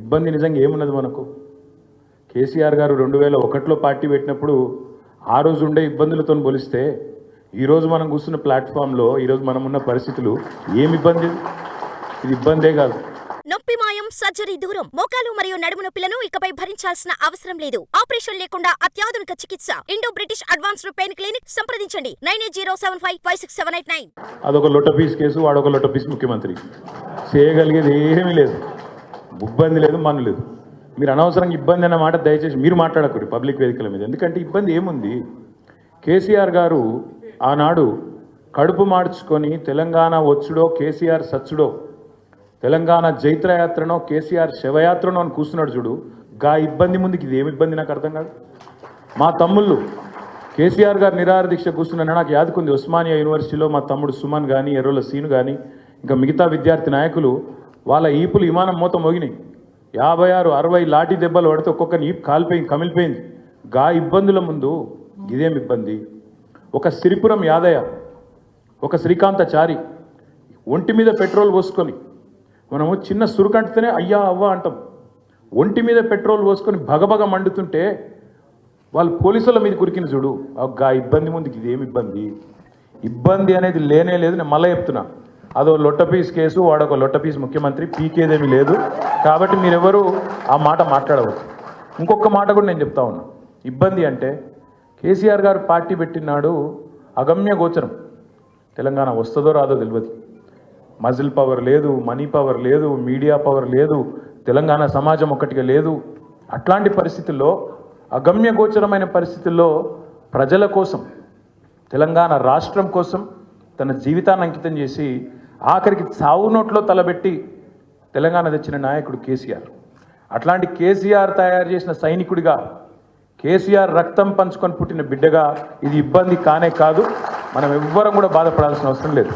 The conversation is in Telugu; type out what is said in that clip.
ఇబ్బంది నిజంగా ఏమున్నది మనకు? కేసీఆర్ గారు రెండు వేల ఒకటిలో పార్టీ పెట్టినప్పుడు ఆ రోజు ఉండే ఇబ్బందులతో పోలిస్తే ఈరోజు మనం కూర్చున్న ప్లాట్ఫామ్లో ఈరోజు మనం ఉన్న పరిస్థితులు ఏమి ఇబ్బంది? ఇది ఇబ్బందే కాదు. నొప్పి మాయం సర్జరీ దూరం మోకాలు మరియు నడుము నొప్పులను ఇకపై భరించాల్సిన అవసరం లేదు. ఆపరేషన్ లేకుండా అత్యాధునిక చికిత్స. Indo British advanced pain clinic సంప్రదించండి. Nine eight zero seven five five six seven eight nine. అదొక లొట్టపీస్ కేసు వాడొక లొట్టపీస్ ముఖ్యమంత్రి. చేయగలిగేది ఏమీ లేదు. ఇబ్బంది లేదు మన లేదు. మీరు అనవసరంగా ఇబ్బంది అన్న మాట దయచేసి మీరు మాట్లాడకూడదు పబ్లిక్ వేదికల మీద. ఎందుకంటే ఇబ్బంది ఏముంది? కేసీఆర్ గారు ఆనాడు కడుపు మార్చుకొని తెలంగాణ వచ్చుడో కేసీఆర్ సచ్చుడో తెలంగాణ జైత్రయాత్రనో కేసీఆర్ శవయాత్రనో అని కూర్చున్నాడు చూడు గా ఇబ్బంది ముందుకి ఇది ఏమి ఇబ్బంది నాకు అర్థం కాదు. మా తమ్ముళ్ళు కేసీఆర్ గారు నిరాహార దీక్ష కూర్చున్న నాకు యాదుకుంది. ఉస్మానియా యూనివర్సిటీలో మా తమ్ముడు సుమన్ కానీ ఎర్రోల సీను కానీ ఇంకా మిగతా విద్యార్థి నాయకులు వాళ్ళ ఈపులు విమానం మూత మోగినాయి. యాభై ఆరు అరవై లాఠీ దెబ్బలు పడితే ఒక్కొక్కరిని ఈపు కాలిపోయింది కమిలిపోయింది. గా ఇబ్బందుల ముందు ఇదేం ఇబ్బంది? ఒక సిరిపురం యాదయ్య ఒక శ్రీకాంతచారి ఒంటి మీద పెట్రోల్ పోసుకొని మనము చిన్న సురుకంటితేనే అయ్యా అవ్వ అంటాం. ఒంటి మీద పెట్రోల్ పోసుకొని భగభగ మండుతుంటే వాళ్ళు పోలీసుల మీద కురికిన చూడు. గా ఇబ్బంది ముందుకి ఇదేమి ఇబ్బంది? ఇబ్బంది అనేది లేనే లేదు నేను మళ్ళీ చెప్తున్నా. అదో లొట్టపీస్ కేసు వాడొక లొట్టపీస్ ముఖ్యమంత్రి పీకేదేమీ లేదు. కాబట్టి మీరెవరు ఆ మాట మాట్లాడవచ్చు ఇంకొక మాట కూడా నేను చెప్తా ఉన్నా. ఇబ్బంది అంటే కేసీఆర్ గారు పార్టీ పెట్టినాడు అగమ్య గోచరం. తెలంగాణ వస్తుందో రాదో తెలియదు మజిల్ పవర్ లేదు మనీ పవర్ లేదు మీడియా పవర్ లేదు తెలంగాణ సమాజం ఒక్కటిగా లేదు. అట్లాంటి పరిస్థితుల్లో అగమ్య గోచరమైన పరిస్థితుల్లో ప్రజల కోసం తెలంగాణ రాష్ట్రం కోసం తన జీవితాన్ని అంకితం చేసి ఆఖరికి చావు నోట్లో తలబెట్టి తెలంగాణ తెచ్చిన నాయకుడు కేసీఆర్. అట్లాంటి కేసీఆర్ తయారు చేసిన సైనికుడిగా కేసీఆర్ రక్తం పంచుకొని పుట్టిన బిడ్డగా ఇది ఇబ్బంది కానే కాదు మనం ఎవ్వరం కూడా బాధపడాల్సిన అవసరం లేదు.